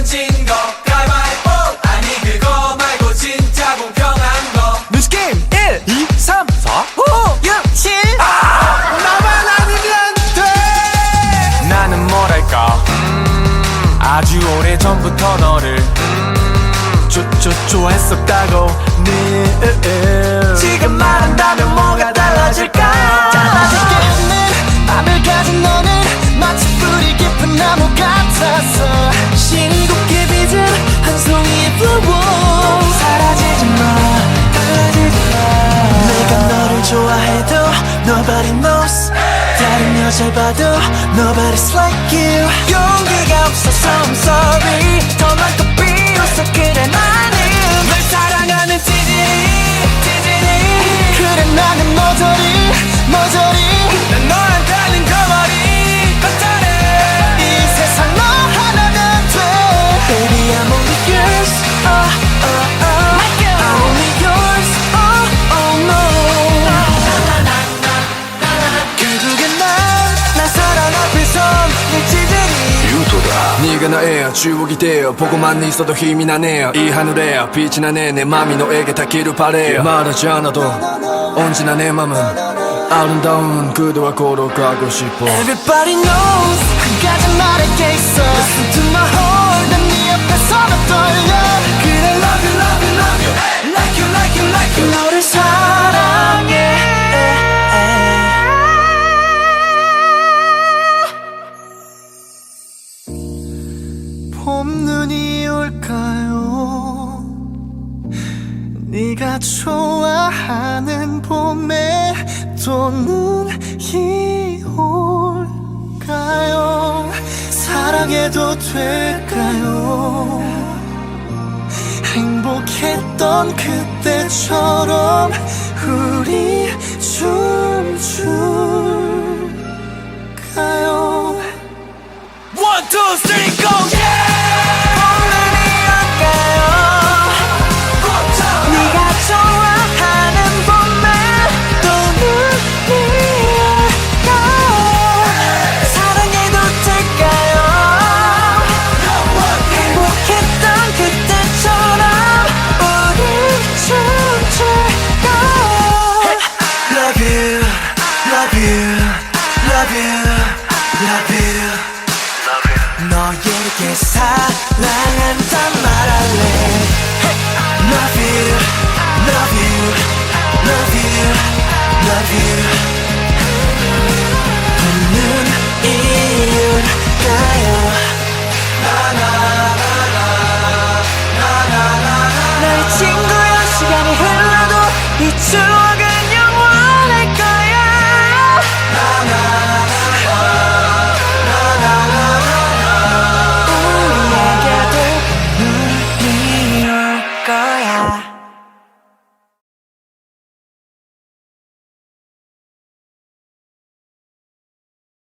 내면 진거. 가위바위보 아니 그거 말고 진짜 공평한 거. 뉴스 게임 1, 2, 3, 4, 5, 6, 7 나만 아니면 돼. 나는 뭐랄까? 음, 아주 오래 전부터 너를 음, 좋, 좋, 좋아했었다고 네 지금 말한다면 nobody knows 다른 여잘 봐도 nobody's like you 용기가 네가 나의 추억이 되어 보고만 있어도 힘이 나네요. 이 하늘에 빛이 나네. 내 맘이 너에게 닿기를 바래 말하지 않아도 언제나 내 맘은 아름다운 그대와 걸어가고 싶어. Everybody knows 한 가지 말할 게 있어 봄눈이 올까요? 네가 좋아하는 봄에 또 눈이 올까요? 사랑해도 될까요? 행복했던 그때처럼 우리 춤 love you, 너에게 사랑한단 말할래 Love you, love you, love you, love you 웃는 이유일까요 나의 친구여 시간이 흘러도 이춤